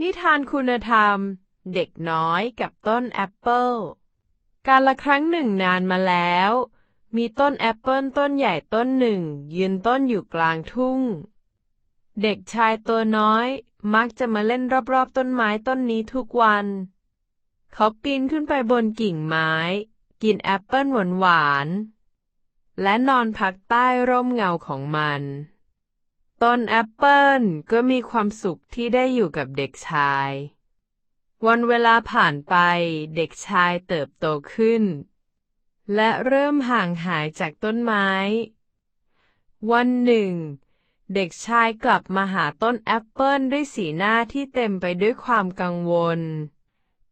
นิทานคุณธรรม เด็กน้อยกับต้นแอปเปิลกาลครั้งหนึ่งนานมาแล้ว มีต้นแอปเปิลต้นใหญ่ต้นหนึ่ง ยืนต้นอยู่กลางทุ่ง เด็กชายตัวน้อย มักจะมาเล่นรอบๆต้นไม้ต้นนี้ทุกวัน เขาปีนขึ้นไปบนกิ่งไม้ กินแอปเปิลหวานๆและนอนพักใต้ร่มเงาของมัน ต้นแอปเปิลก็มีความสุขที่ได้อยู่กับเด็กชาย วันเวลาผ่านไปเด็กชายเติบโตขึ้น และเริ่มห่างหายจากต้นไม้ วันหนึ่ง เด็กชายกลับมาหาต้นแอปเปิลด้วยสีหน้าที่เต็มไปด้วยความกังวล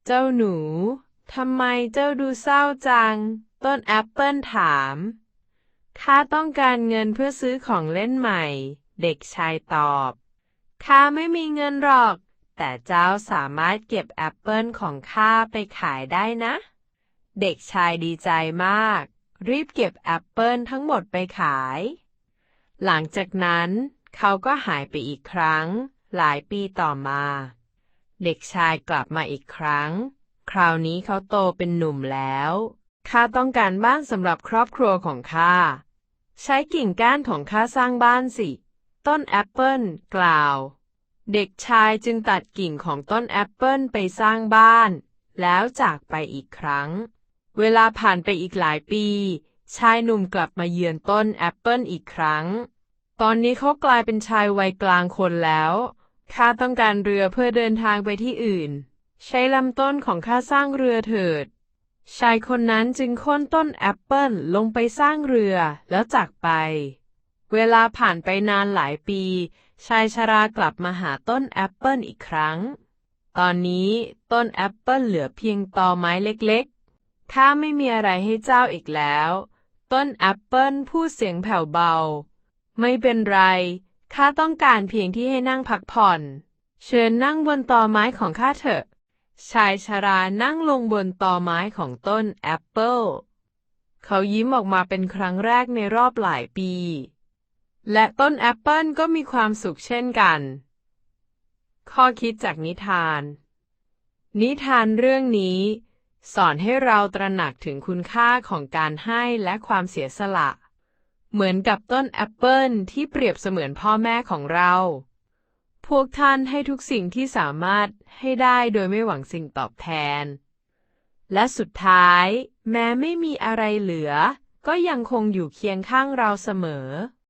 เจ้าหนู ทำไมเจ้าดูเศร้าจัง ต้นแอปเปิลถามข้าต้องการเงินเพื่อซื้อของเล่นใหม่ เด็กชายตอบ ข้าไม่มีเงินหรอก แต่เจ้าสามารถเก็บแอปเปิลของข้าไปขายได้นะ เด็กชายดีใจมาก รีบเก็บแอปเปิลทั้งหมดไปขาย หลังจากนั้น เขาก็หายไปอีกครั้ง หลายปีต่อมา เด็กชายกลับมาอีกครั้ง คราวนี้เขาโตเป็นหนุ่มแล้วข้าต้องการบ้านสำหรับครอบครัวของข้า ใช้กิ่งก้านของข้าสร้างบ้านสิ ต้นแอปเปิลกล่าว เด็กชายจึงตัดกิ่งของต้นแอปเปิลไปสร้างบ้าน แล้วจากไปอีกครั้ง เวลาผ่านไปอีกหลายปี ชายหนุ่มกลับมาเยือนต้นแอปเปิลอีกครั้ง ตอนนี้เขากลายเป็นชายวัยกลางคนแล้วข้าต้องการเรือเพื่อเดินทางไปที่อื่น ใช้ลำต้นของข้าสร้างเรือเถิด ชายคนนั้นจึงโค่นต้นแอปเปิลลงไปสร้างเรือแล้วจากไป เวลาผ่านไปนานหลายปี ชายชรากลับมาหาต้นแอปเปิลอีกครั้ง ตอนนี้ต้นแอปเปิลเหลือเพียงตอไม้เล็กๆ ข้าไม่มีอะไรให้เจ้าอีกแล้ว ต้นแอปเปิลพูดเสียงแผ่วเบา ไม่เป็นไร ข้าต้องการเพียงที่ให้นั่งพักผ่อน เชิญนั่งบนตอไม้ของข้าเถอะ ชายชรานั่งลงบนตอไม้ของต้นแอปเปิล เขายิ้มออกมาเป็นครั้งแรกในรอบหลายปี และต้นแอปเปิลก็มีความสุขเช่นกัน ข้อคิดจากนิทาน นิทานเรื่องนี้ สอนให้เราตระหนักถึงคุณค่าของการให้และความเสียสละ เหมือนกับต้นแอปเปิลที่เปรียบเสมือนพ่อแม่ของเรา พวกท่านให้ทุกสิ่งที่สามารถให้ได้โดยไม่หวังสิ่งตอบแทน และสุดท้าย แม้ไม่มีอะไรเหลือ ก็ยังคงอยู่เคียงข้างเราเสมอ